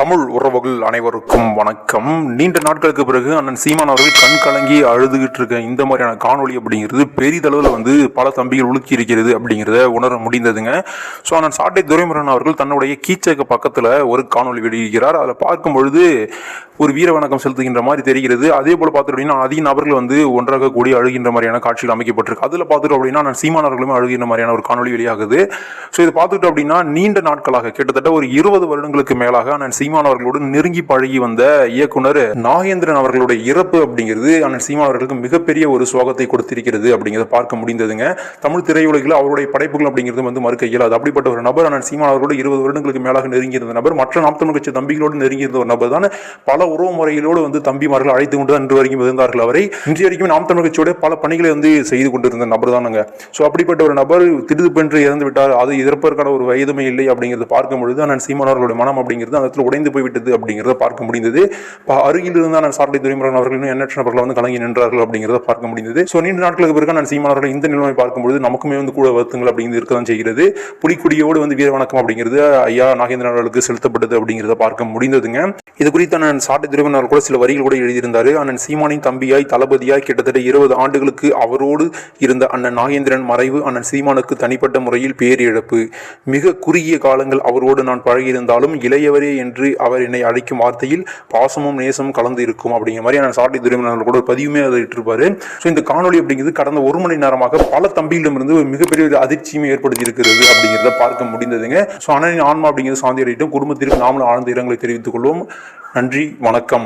தமிழ் உறவுகள் அனைவருக்கும் வணக்கம். நீண்ட நாட்களுக்கு பிறகு அண்ணன் சீமான் அவர்கள் கண் கலங்கி அழுதுகிட்டு இருக்க இந்த மாதிரியான காணொளி அப்படிங்கிறது பெரிதளவில் வந்து பல தம்பிகள் உலுக்கி இருக்கிறது அப்படிங்கிறத உணர முடிந்ததுங்க. ஸோ அண்ணன் சாட்டை துரைமுருகன் அவர்கள் தன்னுடைய கீச்சக்கு பக்கத்தில் ஒரு காணொளி வெளியிடுகிறார். அதில் பார்க்கும் பொழுது ஒரு வீர வணக்கம் செலுத்துகின்ற மாதிரி தெரிகிறது. அதே போல் பார்த்துட்டு அப்படின்னா அதிக நபர்கள் வந்து ஒன்றாக கூடி அழுகின்ற மாதிரியான காட்சிகள் அமைக்கப்பட்டிருக்கு. அதில் பார்த்துட்டு அப்படின்னா நான் சீமானவர்களுமே அழுகின்ற மாதிரியான ஒரு காணொளி வெளியாகுது. ஸோ இது பார்த்துட்டு அப்படின்னா நீண்ட நாட்களாக கிட்டத்தட்ட ஒரு இருபது வருடங்களுக்கு மேலாக அண்ணன் சீமான் நெருங்கி பழகி வந்த இயக்குனர் நாகேந்திரன் அவர்களுடைய இறப்பு அப்படிங்கிறது அண்ணன் சீமானவர்களுக்கு மிகப்பெரிய ஒரு சோகத்தை கொடுத்திருக்கிறது அப்படிங்கிறத பார்க்க முடிந்ததுங்க. தமிழ் திரையுலகில் அவருடைய படைப்புகள் அப்படிங்கிறது வந்து மறுக்க இயலாது. அப்படிப்பட்ட ஒரு நபர் அண்ணன் சீமான் அவர்களோடு இருபது வருடங்களுக்கு மேலாக நெருங்கி இருந்த நபர் மற்ற நாற்பத்தொன்று கட்சி தம்பிகளோடு நெருங்கி இருந்த ஒரு நபர் தான் பல உறவு முறைகளோடு வந்து தம்பிமார்கள் அழைத்து கொண்டு தான் இன்று வரைக்கும் இருந்தார்கள் அவரை. இன்று வரைக்கும் நாம் தமிழ் கட்சியோட பல பணிகளை வந்து செய்து கொண்டிருந்த நபர் தானுங்க ஸோ அப்படிப்பட்ட ஒரு நபர் திடுதுப்பென்று இறந்து விட்டார். அது இறப்பதற்கான ஒரு வயதுமே இல்லை அப்படிங்கிறது பார்க்கும் பொழுது அண்ணன் சீமானவர்களுடைய மனம் அப்படிங்கிறது அந்த இடத்துல உடைந்து போய்விட்டது அப்படிங்கிறத பார்க்க முடிந்தது. அருகில் இருந்த அண்ணன் சாட்டை துரைமுருகன் அவர்கள் எண்ணற்ற நபர்கள் வந்து கலங்கி நின்றார்கள் அப்படிங்கிறத பார்க்க முடிந்தது. ஸோ நீண்ட நாட்களுக்கு பிறகு நான் சீமானவர்கள் இந்த நிலைமை பார்க்கும்பொழுது நமக்குமே வந்து கூட வருத்தங்கள் அப்படிங்கிறது இருக்க தான் செய்கிறது. புலிக்குடியோடு வந்து வீர வணக்கம் அப்படிங்கிறது ஐயா நாகேந்திரன் அவர்களுக்கு செலுத்தப்பட்டது அப்படிங்கிறத பார்க்க முடிந்ததுங்க. இது குறித்து நான் சார் துரைமுருகன் அவர்கள் கூட சில வரிகள் கூட எழுதியிருந்தார். அண்ணன் சீமானின் தம்பியாய் தளபதியாய் கிட்டத்தட்ட இருபது ஆண்டுகளுக்கு அவரோடு இருந்த அண்ணன் நாகேந்திரன் மறைவு அண்ணன் சீமானுக்கு தனிப்பட்ட முறையில் பேரிழப்பு. மிக குறுகிய காலங்கள் அவரோடு நான் பழகியிருந்தாலும் இளையவரே என்று அவர் என்னை அழைக்கும் வார்த்தையில் பாசமும் நேசமும் கலந்து இருக்கும் அப்படிங்கிற மாதிரி அண்ணன் சாட்டி துரைமன் அவர்கள் கூட ஒரு பதிவுமே அதை இட்டிருப்பாரு. ஸோ இந்த காணொளி அப்படிங்கிறது கடந்த ஒரு மணி நேரமாக பல தம்பிகளிடமிருந்து ஒரு மிகப்பெரிய ஒரு அதிர்ச்சியுமே ஏற்படுத்தி இருக்கிறது அப்படிங்கிறத பார்க்க முடிந்ததுங்க. ஸோ அண்ணனின் ஆன்மா அப்படிங்கிறது சாந்தி அடையிட்டும் குடும்பத்திற்கு நாமளும் ஆழ்ந்த இரங்கலை தெரிவித்துக் கொள்வோம். நன்றி வணக்கம்.